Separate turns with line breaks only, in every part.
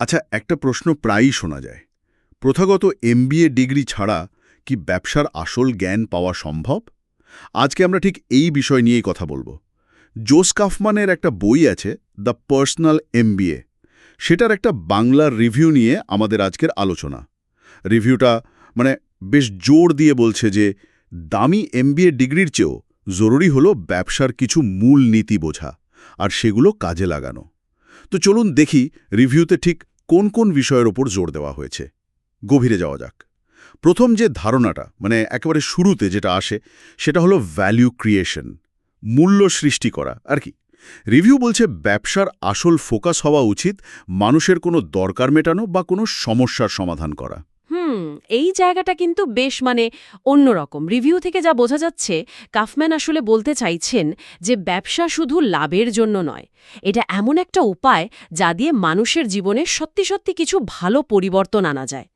আচ্ছা একটা প্রশ্ন প্রায়ই শোনা যায়। প্রথাগত এমবিএ ডিগ্রি ছাড়া কি ব্যবসার আসল জ্ঞান পাওয়া সম্ভব? আজকে আমরা ঠিক এই বিষয় নিয়েই কথা বলব। জোস কাফমানের একটা বই আছে, দ্য পার্সোনাল এমবিএ। সেটার একটা বাংলার রিভিউ নিয়ে আমাদের আজকের আলোচনা। রিভিউটা মানে বেশ জোর দিয়ে বলছে যে, দামি এমবিএ ডিগ্রির চেয়েও জরুরি হলো ব্যবসার কিছু মূল নীতি বোঝা, আর সেগুলো কাজে লাগানো। তো চলুন দেখি রিভিউতে ঠিক কোন কোন বিষয়ের ওপর জোর দেওয়া হয়েছে। গভীরে যাওয়া যাক। প্রথম যে ধারণাটা মানে একেবারে শুরুতে যেটা আসে, সেটা হলো ভ্যালু ক্রিয়েশন মূল্য সৃষ্টি করা। আর কি? রিভিউ বলছে ব্যবসার আসল ফোকাস হওয়া উচিত মানুষের কোনো দরকার মেটানো বা কোনো সমস্যার সমাধান করা।
হুম, এই জায়গাটা কিন্তু বেশ মানে অন্যরকম। রিভিউ থেকে যা বোঝা যাচ্ছে, কাফম্যান আসলে বলতে চাইছেন যে ব্যবসা শুধু লাভের জন্য নয়, এটা এমন একটা উপায় যা দিয়ে মানুষের জীবনে সত্যি সত্যি কিছু ভালো পরিবর্তন আনা যায়।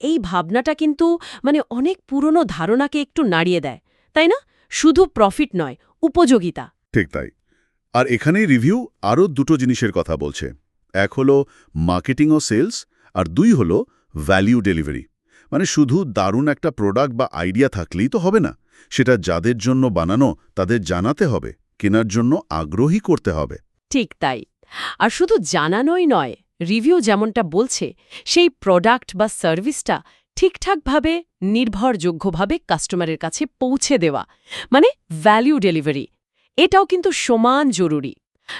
এই ভাবনাটা কিন্তু মানে অনেক পুরনো ধারণাকে একটু নাড়িয়ে দেয়, তাই না? শুধু প্রফিট নয়, উপযোগিতা।
ঠিক তাই। আর এখানেই রিভিউ আরও দুটো জিনিসের কথা বলছে। এক হলো মার্কেটিং ও সেলস আর দুই হলো ভ্যালিউ ডেলিভারি মানে শুধু দারুণ একটা প্রোডাক্ট বা আইডিয়া থাকলেই তো হবে না। সেটা যাদের জন্য বানানো, তাদের জানাতে হবে, কেনার জন্য আগ্রহী করতে হবে।
ঠিক তাই। আর শুধু জানানোই নয় রিভিউ যেমনটা বলছে, সেই প্রোডাক্ট বা সার্ভিসটা ঠিকঠাকভাবে, নির্ভরযোগ্যভাবে কাস্টমারের কাছে পৌঁছে দেওয়া। মানে ভ্যালিউ ডেলিভারি এটাও কিন্তু সমান জরুরি।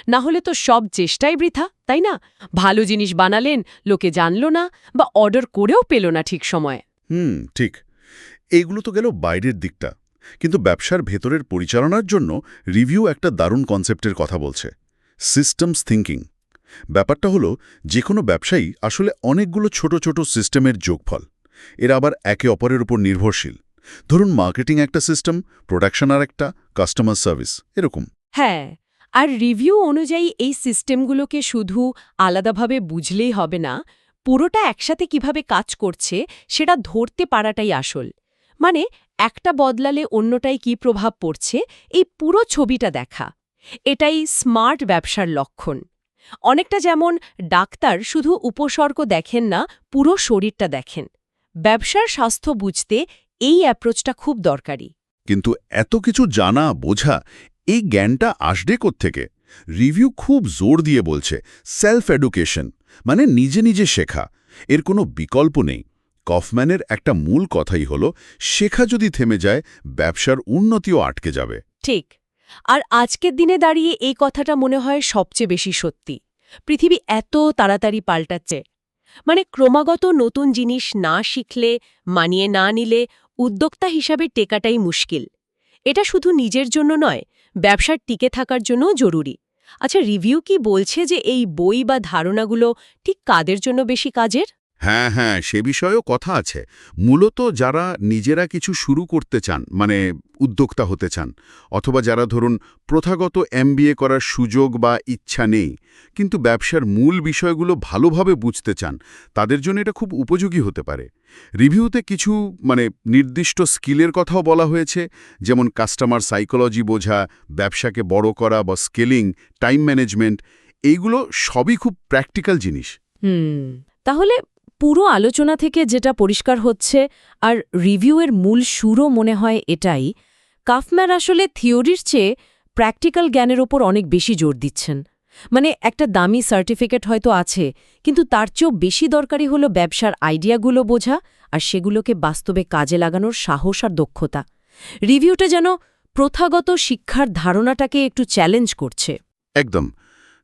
না হলে তো সব চেষ্টাই বৃথা তাই না? ভালো জিনিস বানালেন লোকে জানল না বা অর্ডার করেও পেল না ঠিক সময়ে।
হুম ঠিক। এইগুলো তো গেল বাইরের দিকটা। কিন্তু ব্যবসার ভেতরের পরিচালনার জন্য রিভিউ একটা দারুণ কনসেপ্টের কথা বলছে। সিস্টেমস থিঙ্কিং ব্যাপারটা হলো যে কোনো ব্যবসায়ী আসলে অনেকগুলো ছোট ছোট সিস্টেমের যোগফল। এরা আবার একে অপরের উপর নির্ভরশীল। ধরুন মার্কেটিং একটা সিস্টেম প্রোডাকশন আর একটা কাস্টমার সার্ভিস এরকম।
হ্যাঁ আর রিভিউ অনুযায়ী এই সিস্টেমগুলোকে শুধু আলাদাভাবে বুঝলেই হবে না, পুরোটা একসাথে কীভাবে কাজ করছে সেটা ধরতে পারাটাই আসল। মানে একটা বদলালে অন্যটাই কি প্রভাব পড়ছে, এই পুরো ছবিটা দেখা। এটাই স্মার্ট ব্যবসার লক্ষণ। অনেকটা যেমন ডাক্তার শুধু উপসর্গ দেখেন না, পুরো শরীরটা দেখেন। ব্যবসার স্বাস্থ্য বুঝতে এই অ্যাপ্রোচটা খুব দরকারি।
কিন্তু এত কিছু জানা, বোঝা এই জ্ঞানটা আসবে থেকে রিভিউ খুব জোর দিয়ে বলছে সেলফ এডুকেশন মানে নিজে নিজে শেখা। এর কোনো বিকল্প নেই। কফম্যানের একটা মূল কথাই হল, শেখা যদি থেমে যায়, ব্যবসার উন্নতিও আটকে যাবে।
ঠিক। আর আজকের দিনে দাঁড়িয়ে এই কথাটা মনে হয় সবচেয়ে বেশি সত্যি। পৃথিবী এত তাড়াতাড়ি পাল্টাচ্ছে। মানে ক্রমাগত নতুন জিনিস না শিখলে, মানিয়ে না নিলে, উদ্যোক্তা হিসাবে টেকাটাই মুশকিল। এটা শুধু নিজের জন্য নয় ব্যবসার টিকে থাকার জন্যও জরুরি। আচ্ছা রিভিউ কি বলছে যে এই বই বা ধারণাগুলো ঠিক কাদের জন্য বেশি কাজের?
হ্যাঁ হ্যাঁ সে বিষয়েও কথা আছে। মূলত যারা নিজেরা কিছু শুরু করতে চান মানে উদ্যোক্তা হতে চান, অথবা যারা ধরুন প্রথাগত এমবিএ করার সুযোগ বা ইচ্ছা নেই, কিন্তু ব্যবসার মূল বিষয়গুলো ভালোভাবে বুঝতে চান, তাদের জন্য এটা খুব উপযোগী হতে পারে। রিভিউতে কিছু মানে নির্দিষ্ট স্কিলের কথাও বলা হয়েছে, যেমন কাস্টমার সাইকোলজি বোঝা, ব্যবসাকে বড় করা বা স্কেলিং, টাইম ম্যানেজমেন্ট, এইগুলো সবই খুব প্র্যাকটিক্যাল জিনিস।
হুম, তাহলে পুরো আলোচনা থেকে যেটা পরিষ্কার হচ্ছে আর রিভিউয়ের মূল সুরও মনে হয় এটাই কাফম্যার আসলে থিওরির চেয়ে প্র্যাকটিক্যাল জ্ঞানের ওপর অনেক বেশি জোর দিচ্ছেন। মানে একটা দামি সার্টিফিকেট হয়তো আছে, কিন্তু তার চেয়েও বেশি দরকারি হলো ব্যবসার আইডিয়াগুলো বোঝা আর সেগুলোকে বাস্তবে কাজে লাগানোর সাহস আর দক্ষতা। রিভিউটা যেন প্রথাগত শিক্ষার ধারণাটাকে একটু চ্যালেঞ্জ করছে।
একদম।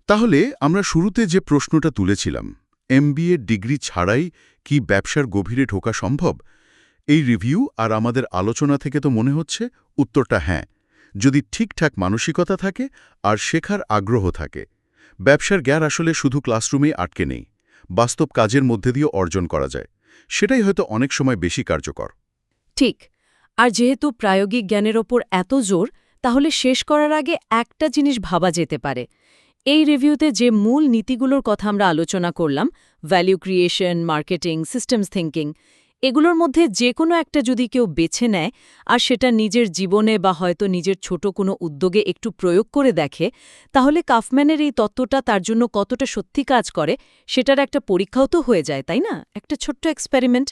তাহলে আমরা শুরুতে যে প্রশ্নটা তুলেছিলাম এমবিএ ডিগ্রি ছাড়াই কি ব্যবসার গভীরে ঢোকা সম্ভব? এই রিভিউ আর আমাদের আলোচনা থেকে তো মনে হচ্ছে উত্তরটা হ্যাঁ। যদি ঠিকঠাক মানসিকতা থাকে আর শেখার আগ্রহ থাকে। ব্যবসার জ্ঞান আসলে শুধু ক্লাসরুমেই আটকে নেই। বাস্তব কাজের মধ্যে দিয়ে অর্জন করা যায়। সেটাই হয়তো অনেক সময় বেশি কার্যকর।
ঠিক। আর যেহেতু প্রায়োগিক জ্ঞানের ওপর এত জোর, তাহলে শেষ করার আগে একটা জিনিস ভাবা যেতে পারে। এই রিভিউতে যে মূল নীতিগুলোর কথা আমরা আলোচনা করলাম value creation marketing systems thinking এগুলোর মধ্যে যে কোনো একটা যদি কেউ বেছে নেয় আর সেটা নিজের জীবনে বা হয়তো নিজের ছোট কোনো উদ্যোগে একটু প্রয়োগ করে দেখে, তাহলে কাফম্যানের এই তত্ত্বটা তার জন্য কতটা সত্যি কাজ করে, সেটার একটা পরীক্ষাও তো হয়ে যায়, তাই না? একটা ছোট্ট এক্সপেরিমেন্ট